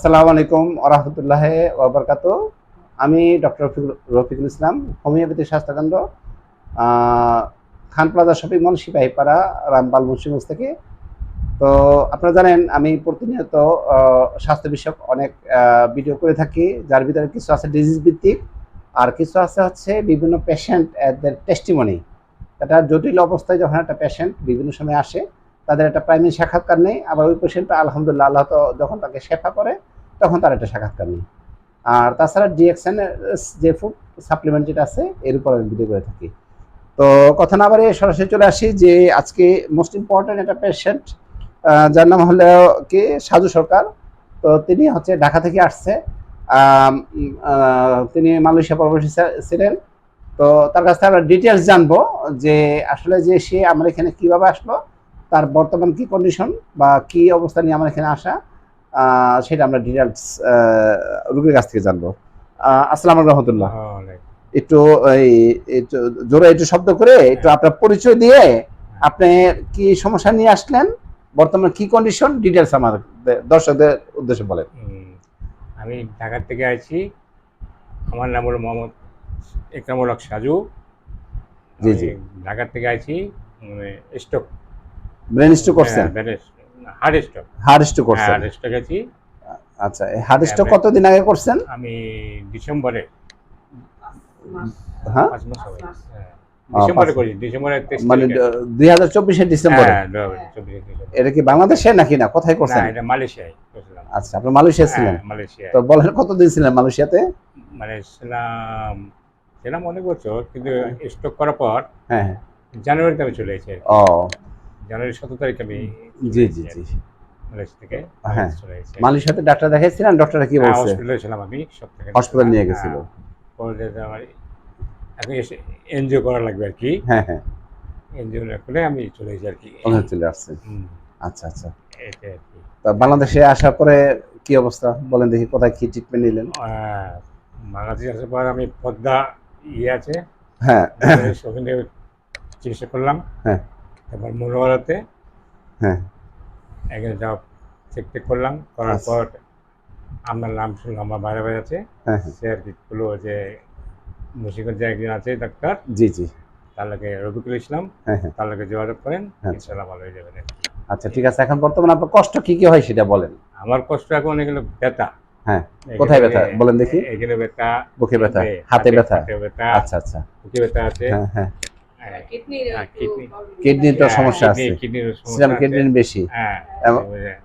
আসসালামু আলাইকুম আরহামতুল্লাহ ওবরকাত আমি ডক্টর রফিকুল ইসলাম, হোমিওপ্যাথি স্বাস্থ্যকেন্দ্র Khan plaza shopping mall Sipahipara Rampal Munshiganj থেকে। তো আপনারা জানেন, আমি প্রতিনিয়ত স্বাস্থ্য বিষয়ক অনেক ভিডিও করে থাকি, যার ভিতরে কিছু আছে ডিজিজ ভিত্তিক, আর কিছু আছে হচ্ছে বিভিন্ন পেশেন্ট এদের টেস্টিমনি একটা জটিল অবস্থায় যখন একটা পেশেন্ট বিভিন্ন সময় আসে, তাদের একটা প্রাইমারি সাক্ষাৎকার নেই আবার ওই পেশেন্টটা আলহামদুলিল্লাহ, আল্লাহ তো যখন তাকে শেফা করে তখন তার একটা সাক্ষাৎকার নেই। আর তাছাড়া ডিএক্সএন যে ফুড সাপ্লিমেন্ট যেটা আছে, এর উপর আমি ভিডিও করে থাকি। তো কথা না বাড়িয়ে সরাসরি চলে আসি যে আজকে মোস্ট ইম্পর্টেন্ট একটা পেশেন্ট যার নাম হলো কি? সাজু সরকার। তো তিনি হচ্ছে ঢাকা থেকে আসছে। তিনি মালয়েশিয়া প্রবাসী ছিলেন। তো তার কাছ থেকে আমরা ডিটেলস জানব যে আসলে যে সে আমার এখানে কীভাবে আসলো, তার বর্তমান কি কন্ডিশন বা কি অবস্থা নিয়ে আমার এখানে আসা। সেটা আমরা ডিটেলস রুগীর কাছ থেকে জানব। আসসালামু রহমতুল্লাহ। একটু এই একটু জোরে একটু শব্দ করে একটু আপনার পরিচয় দিয়ে আপনি কি সমস্যা নিয়ে আসলেন? বর্তমানে কি কন্ডিশন ডিটেলস আমার দর্শকদের উদ্দেশ্যে বলেন। আমি ঢাকার থেকে আছি আমার নাম হলো মোহাম্মদ একরামুল হক সাজু। জি, জি। ঢাকার থেকে আছি স্টক ব্রেন স্ট্রোক করছেন? হার্ড স্টক করছেন। আছি আচ্ছা হ্যাঁ, কতদিন আগে করছেন? আমি ডিসেম্বরে। হ্যাঁ? হ্যাঁ, ডিসেম্বরে করি ডিসেম্বরে মানে ডিসেম্বরে? হ্যাঁ, চব্বিশে ডিসেম্বর। এটা কি বাংলাদেশে নাকি না? কোথায় করছেন? এটা মালয়েশিয়ায় করছিলাম। আচ্ছা আপনি মালয়েশিয়া ছিলেন। হ্যাঁ, মালয়েশিয়ায়। তো বলেন কতদিন ছিলেন মালয়েশিয়াতে? মানে ছিলাম ছিলাম অনেক বছর কিন্তু স্টক করার পর হ্যাঁ হ্যাঁ। জানুয়ারিতে আমি চলে এসেছি। ও জানুয়ারি সতেরো তারিখে আমি জি জি জি মালয়েশিয়া থেকে হ্যাঁ। মালয়েশিয়াতে ডাক্তার দেখাইছিলেন? ডক্টরে কি হ্যাঁ, বলছে? হসপিটালে ছিলাম আমি সপ্তাহে নিয়ে গেছিল। পরে আমার এখন এসে এনজিও করা লাগবে আর কি। হ্যাঁ হ্যাঁ। এনজিও না করে আমি চলে এসেছি আর কি। ওখানে চলে আসছে। আচ্ছা আচ্ছা। তা বাংলাদেশে আসার পরে কি অবস্থা? বলেন দেখি কোথায় কি ট্রিটমেন্ট নিলেন? বাংলাদেশ আসার পর আমি পদ্মা ইয়ে আছে। হ্যাঁ। ওখানে চিকিৎসা করলাম। হ্যাঁ। তারপর মনোহরাতে হ্যাঁ। এখানে সব চেক টেক করলাম করার আচ্ছা। পর আপনার নাম শুনলাম আমার বাইরে বাইরে আছে। হ্যাঁ হ্যাঁ। সে আর কি বলল যে মুন্সিগঞ্জে একজন আছে ডাক্তার। জি জি। তার লাগে রবিকুল ইসলাম। হ্যাঁ তার লাগে যোগাযোগ করেন হ্যাঁ। ইনশাল্লাহ ভালো হয়ে যাবেন আচ্ছা ঠিক আছে। এখন বর্তমানে আপনার কষ্ট কি কি হয় সেটা বলেন। আমার কষ্ট এখন এগুলো ব্যথা। হ্যাঁ, কোথায় ব্যথা? বলেন দেখি। এখানে ব্যথা বুকে ব্যথা হাতে- ব্যথা? ব্যথা আচ্ছা আচ্ছা। বুকে ব্যথা আছে। হ্যাঁ হ্যাঁ, কিডনির হ্যাঁ, তো সমস্যা আছে। সিরাম। বেশি। হ্যাঁ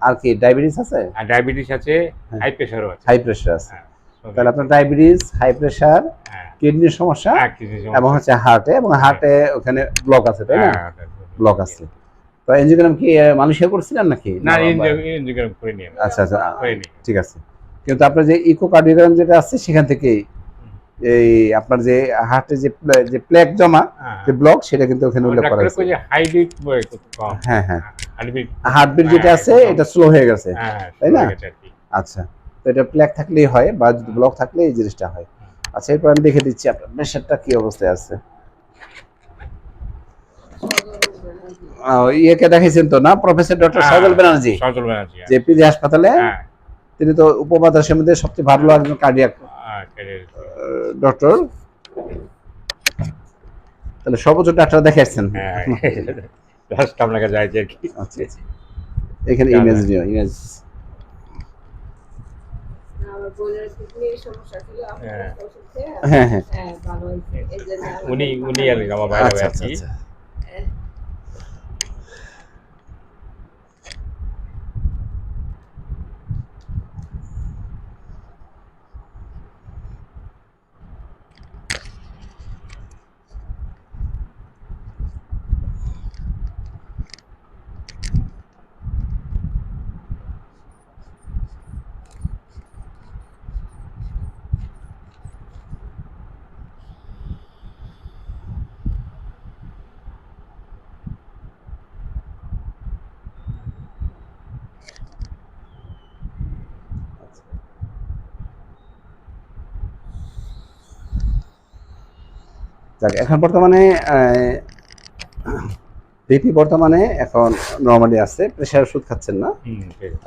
আর কি ডায়াবেটিস আছে? ডায়াবেটিস আছে হ্যাঁ। হাই প্রেশারও আছে। হাই প্রেশার আছে। তাহলে আপনার ডায়াবেটিস হাই প্রেশার কিডনির সমস্যা কিডনির সমস্যা। এবং হচ্ছে হার্টে এবং হার্টে ওখানে ব্লক আছে তাই না? হ্যাঁ, ব্লক আছে। তো এনজিওগ্রাম কি করছিলেন নাকি? না আচ্ছা আচ্ছা ঠিক আছে। কিন্তু আপনার যে ইকো ইকোকার্ডিওগ্রাম যেটা আছে সেখান থেকে এই আপনার যে হার্টে যে যে প্লেক জমা যে ব্লক সেটা কিন্তু ওখানে উল্লেখ করা আছে হ্যাঁ হ্যাঁ হার্টবিট যেটা আছে এটা স্লো হয়ে গেছে। হ্যাঁ তাই না? হয়ে। আচ্ছা। তো এটা প্লেক থাকলেই হয় বা যদি ব্লক থাকলে এই জিনিসটা হয়। আচ্ছা এরপর আমি দেখে দিচ্ছি আপনার প্রেশারটা কি অবস্থায় আছে। ইয়েকে দেখাইছেন তো না? প্রফেসর ডক্টর হ্যাঁ। সজল ব্যানার্জি। যে পিজি হাসপাতালে হ্যাঁ। তিনি তো উপবাতাসের মধ্যে সবচেয়ে ভালো একজন কার্ডিয়াক হ্যাঁ, ডক্টর? তাহলে সর্বোচ্চ ডাক্তার দেখাচ্ছেন হ্যাঁ লাস্ট আপনাকে কি আচ্ছা আচ্ছা। এখানে ইমেজ নিও ইমেজ। আমার বোনের কিডনির সমস্যা ছিল আপনার হ্যাঁ। হ্যাঁ হ্যাঁ হ্যাঁ উনি উনি আর আমার বাইরে আচ্ছা। যাক এখন বর্তমানে বিপি বর্তমানে এখন নর্মালি আছে প্রেশার ওষুধ খাচ্ছেন না।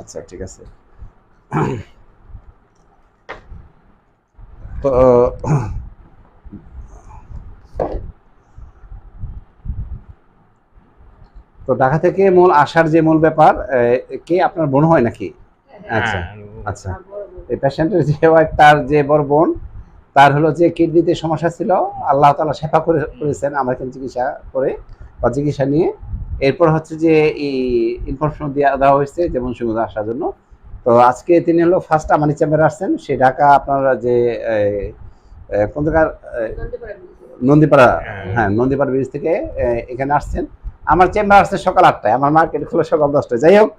আচ্ছা ঠিক আছে তো তো ঢাকা থেকে মূল আসার যে মূল ব্যাপার কে আপনার বোন হয় নাকি আচ্ছা হ্যাঁ, আচ্ছা বড় বোন। এই পেশেন্টের যে ওয়াইফ তার যে বড় বোন তার হলো যে কিডনিতে সমস্যা ছিল আল্লাহ তালা সেবা করে করেছেন আমার এখানে চিকিৎসা করে বা চিকিৎসা নিয়ে। এরপর হচ্ছে যে এই ইনফরমেশন দেওয়া দেওয়া হয়েছে যেমন সুবিধা আসার জন্য। তো আজকে তিনি হলো ফার্স্ট আমানি চেম্বারে আসছেন সে ঢাকা আপনার যে কোন জায়গার নন্দীপাড়া হ্যাঁ। হ্যাঁ নন্দীপাড়া ব্রিজ থেকে এখানে আসছেন। আমার চেম্বার আসছে সকাল আটটায় আমার মার্কেট খুলে সকাল দশটায়। যাই হোক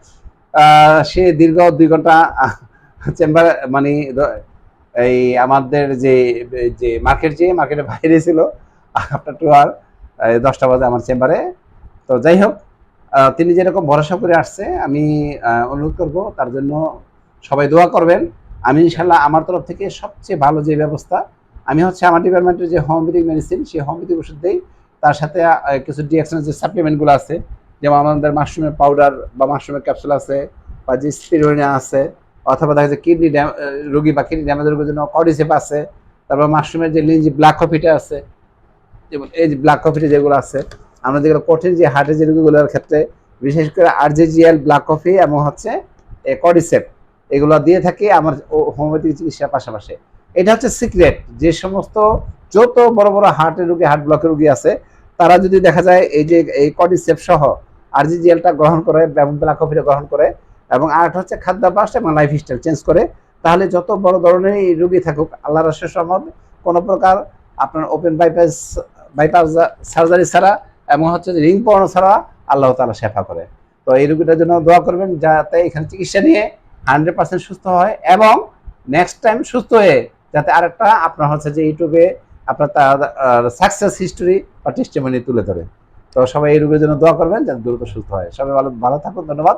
আহ, সে দীর্ঘ দুই ঘণ্টা চেম্বার মানে এই আমাদের যে যে মার্কেট যে মার্কেটের বাইরে ছিল আপনার টু আর দশটা বাজে আমার চেম্বারে তো যাই হোক তিনি যেরকম ভরসা করে আসছে, আমি অনুরোধ করব, তার জন্য সবাই দোয়া করবেন। আমি ইনশাল্লাহ আমার তরফ থেকে সবচেয়ে ভালো যে ব্যবস্থা, আমি হচ্ছে আমার ডিপার্টমেন্টের যে হোমিওপ্যাথিক মেডিসিন সেই হোমিওপ্যাথিক ওষুধ দিই তার সাথে কিছু ডিএক্সনের যে সাপ্লিমেন্টগুলো আছে, যেমন আমাদের মাশরুমের পাউডার বা মাশরুমের ক্যাপসুল আছে, বা যে স্পিরোনিয়া আছে অথবা দেখা যাচ্ছে কিডনি রোগী বা কিডনি ড্যামেজ রোগীর জন্য কডিসেপ আছে, তারপর মাশরুমের যে লিঞ্জি ব্ল্যাক কফিটা আছে, যেমন এই যে ব্ল্যাক কফিটা যেগুলো আছে, আমরা যেগুলো কঠিন যে হার্টের যে রোগীগুলোর ক্ষেত্রে বিশেষ করে আরজেজিএল ব্ল্যাক কফি এবং হচ্ছে কডিসেপ এগুলো দিয়ে থাকি আমার হোমিওপ্যাথিক চিকিৎসার পাশাপাশি। এটা হচ্ছে সিক্রেট যে সমস্ত যত বড় বড় হার্টের রোগী হার্ট ব্লকের রোগী আছে, তারা যদি দেখা যায় এই যে এই কডিসেপ সহ আরজিজিএলটা গ্রহণ করে ব্ল্যাক কফিটা গ্রহণ করে এবং আরেকটা হচ্ছে খাদ্যাভ্যাস এবং লাইফ স্টাইল চেঞ্জ করে। তাহলে যত বড় ধরনের রুগী থাকুক আল্লাহ রসের সম্মত কোনো প্রকার আপনার ওপেন বাইপাস বাইপাস সার্জারি ছাড়া এবং হচ্ছে রিং পড়ানো ছাড়া আল্লাহ তালা সেফা করে। তো এই রুগীটার জন্য দোয়া করবেন যাতে এখানে চিকিৎসা নিয়ে হান্ড্রেড পার্সেন্ট সুস্থ হয় এবং নেক্সট টাইম সুস্থ হয়ে যাতে আরেকটা আপনার হচ্ছে যে ইউটিউবে আপনার তার সাকসেস হিস্টোরি বা টেস্টিমনি তুলে ধরে। তো সবাই এই রোগের জন্য দোয়া করবেন যাতে দ্রুত সুস্থ হয়। সবাই ভালো ভালো থাকুন, ধন্যবাদ।